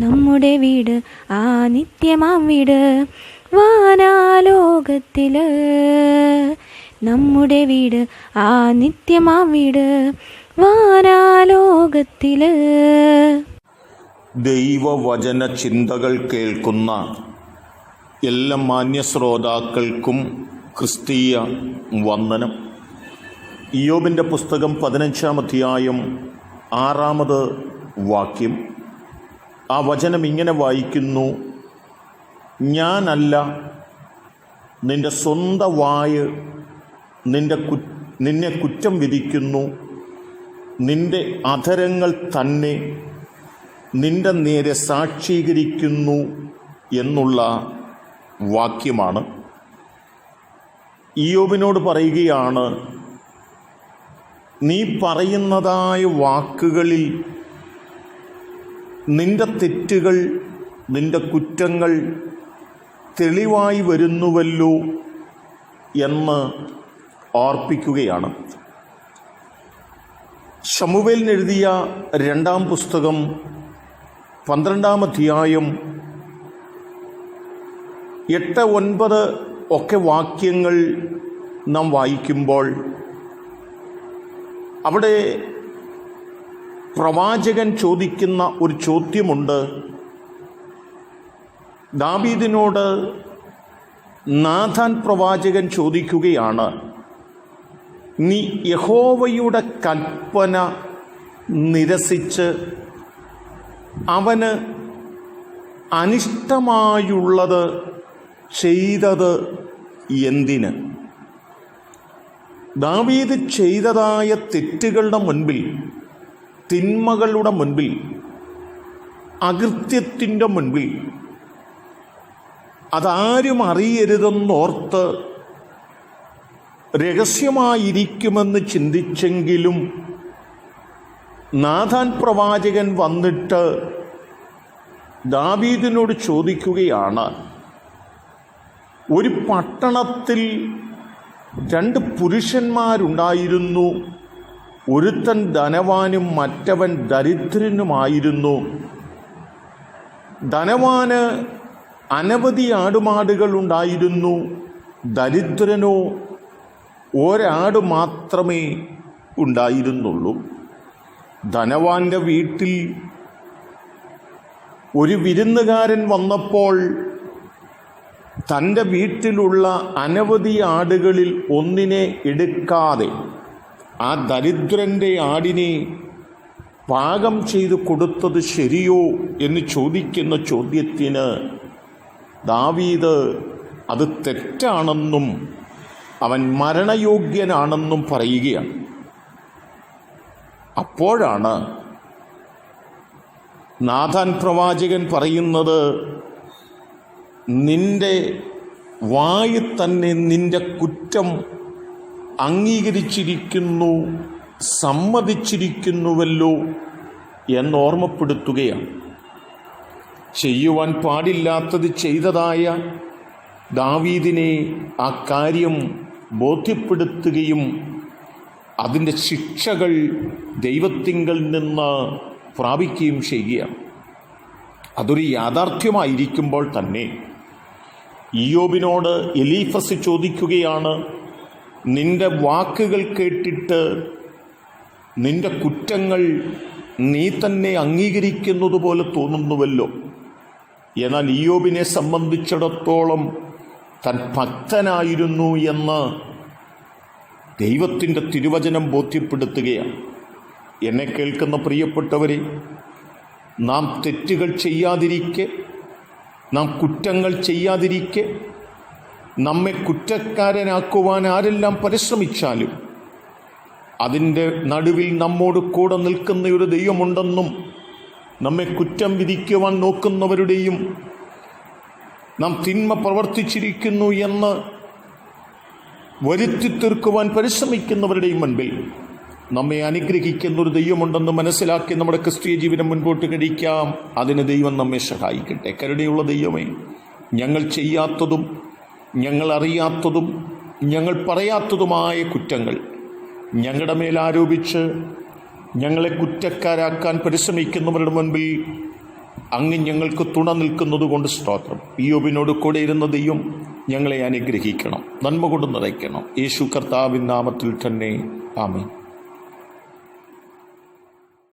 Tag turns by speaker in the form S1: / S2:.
S1: നമ്മുടെ വീട് ആ നിത്യമാം വീട് വാനാലോകത്തിൽ. നമ്മുടെ വീട് ആ നിത്യമാം വീട് വാനാലോകത്തിൽ.
S2: ദൈവവചന ചിന്തകൾ കേൾക്കുന്ന എല്ലാ മാന്യ ശ്രോതാക്കൾക്കും ക്രിസ്തീയ വന്ദനം. ഇയോബിന്റെ പുസ്തകം പതിനഞ്ചാം അധ്യായം ആറാമത് വാക്യം. ആ വചനം ഇങ്ങനെ വായിക്കുന്നു. ഞാനല്ല നിന്റെ സ്വന്തം വായ് നിന്റെ കു നിന്നെ കുറ്റം വിധിക്കുന്നു. നിന്റെ അധരങ്ങൾ തന്നെ നിന്റെ നേരെ സാക്ഷീകരിക്കുന്നു എന്നുള്ള വാക്യമാണ്. ഇയോബിനോട് പറയുകയാണ് നീ പറയുന്നതായ വാക്കുകളിൽ നിന്റെ തെറ്റുകൾ നിന്റെ കുറ്റങ്ങൾ തെളിവായി വരുന്നുവല്ലോ എന്ന് ഓർപ്പിക്കുകയാണ് ഷമുവേലിനെഴുതിയ രണ്ടാം പുസ്തകം പന്ത്രണ്ടാം അധ്യായം എട്ട് ഒൻപത് ഒക്കെ വാക്യങ്ങൾ നാം വായിക്കുമ്പോൾ അവിടെ പ്രവാചകൻ ചോദിക്കുന്ന ഒരു ചോദ്യമുണ്ട്. ദാബീദിനോട് നാഥാൻ പ്രവാചകൻ ചോദിക്കുകയാണ് നീ യഹോവയുടെ കൽപ്പന നിരസിച്ച് അവന് അനിഷ്ടമായുള്ളത് ചെയ്തത് എന്തിന്? ദാവീദ് ചെയ്തതായ തെറ്റുകളുടെ മുൻപിൽ തിന്മകളുടെ മുൻപിൽ അകൃത്യത്തിന്റെ മുൻപിൽ അതാരും അറിയരുതെന്നോർത്ത് രഹസ്യമായിരിക്കുമെന്ന് ചിന്തിച്ചെങ്കിലും നാഥാൻ പ്രവാചകൻ വന്നിട്ട് ദാവീദിനോട് ചോദിക്കുകയാണ് ഒരു പട്ടണത്തിൽ രണ്ട് പുരുഷന്മാരുണ്ടായിരുന്നു. ഒരുത്തൻ ധനവാനും മറ്റവൻ ദരിദ്രനുമായിരുന്നു. ധനവാന് അനവധി ആടുമാടുകൾ ഉണ്ടായിരുന്നു. ദരിദ്രനോ ഒരാട് മാത്രമേ ഉണ്ടായിരുന്നുള്ളൂ. ധനവാന്റെ വീട്ടിൽ ഒരു വിരുന്നുകാരൻ വന്നപ്പോൾ തന്റെ വീട്ടിലുള്ള അനവധി ആടുകളിൽ ഒന്നിനെ എടുക്കാതെ ആ ദരിദ്രന്റെ ആടിനെ പാകം ചെയ്ത് കൊടുത്തത് ശരിയോ എന്ന് ചോദിക്കുന്ന ചോദ്യത്തിന് ദാവീദ് അത് തെറ്റാണെന്നും അവൻ മരണയോഗ്യനാണെന്നും പറയുകയാണ്. അപ്പോഴാണ് നാഥാൻ പ്രവാചകൻ പറയുന്നത് നിന്റെ വായു തന്നെ നിന്റെ കുറ്റം അംഗീകരിച്ചിരിക്കുന്നു സമ്മതിച്ചിരിക്കുന്നുവല്ലോ എന്നോർമ്മപ്പെടുത്തുകയാണ്. ചെയ്യുവാൻ പാടില്ലാത്തത് ചെയ്തതായ ദാവീദിനെ ആ കാര്യം ബോധ്യപ്പെടുത്തുകയും അതിന്റെ ശിക്ഷകൾ ദൈവത്തിങ്കൽ നിന്ന് പ്രാപിക്കുകയും ചെയ്യുകയാണ്. അതൊരു യാഥാർത്ഥ്യമായിരിക്കുമ്പോൾ തന്നെ ഇയോബിനോട് എലീഫസ് ചോദിക്കുകയാണ് നിന്റെ വാക്കുകൾ കേട്ടിട്ട് നിന്റെ കുറ്റങ്ങൾ നീ തന്നെ അംഗീകരിക്കുന്നത് പോലെ തോന്നുന്നുവല്ലോ. എന്നാൽ ഇയോബിനെ സംബന്ധിച്ചിടത്തോളം താൻ ഭക്തനായിരുന്നു എന്ന് ദൈവത്തിന്റെ തിരുവചനം ബോധ്യപ്പെടുത്തുകയാണ്. എന്നെ കേൾക്കുന്ന പ്രിയപ്പെട്ടവരെ നാം തെറ്റുകൾ ചെയ്യാതിരിക്കെ നാം കുറ്റങ്ങൾ ചെയ്യാതിരിക്കെ നമ്മെ കുറ്റക്കാരനാക്കുവാൻ ആരെല്ലാം പരിശ്രമിച്ചാലും അതിന്റെ നടുവിൽ നമ്മോട് കൂടെ നിൽക്കുന്ന ഒരു ദൈവമുണ്ടെന്നും നമ്മെ കുറ്റം വിധിക്കുവാൻ നോക്കുന്നവരുടെയും നാം തിന്മ പ്രവർത്തിച്ചിരിക്കുന്നു എന്ന് വരുത്തി തീർക്കുവാൻ പരിശ്രമിക്കുന്നവരുടെയും മുൻപിൽ നമ്മെ അനുഗ്രഹിക്കുന്ന ഒരു ദൈവമുണ്ടെന്ന് മനസ്സിലാക്കി നമ്മുടെ ക്രിസ്തീയ ജീവിതം മുൻപോട്ട് കഴിക്കാം. അതിന് ദൈവം നമ്മെ സഹായിക്കട്ടെ. കരുണയുള്ള ദൈവമേ ഞങ്ങൾ ചെയ്യാത്തതും ഞങ്ങൾ അറിയാത്തതും ഞങ്ങൾ പറയാത്തതുമായ കുറ്റങ്ങൾ ഞങ്ങളുടെ മേൽ ആരോപിച്ച് ഞങ്ങളെ കുറ്റക്കാരാക്കാൻ പരിശ്രമിക്കുന്നവരുടെ മുൻപിൽ അങ്ങ് ഞങ്ങൾക്ക് തുണ നിൽക്കുന്നത് കൊണ്ട് സ്തോത്രം. യോബിനോട് കൂടെ ഇരുന്ന ദൈവം ഞങ്ങളെ അനുഗ്രഹിക്കണം നന്മ കൊണ്ട് നിറയ്ക്കണം. യേശു കർത്താവിൻ നാമത്തിൽ തന്നെ. ആമേൻ.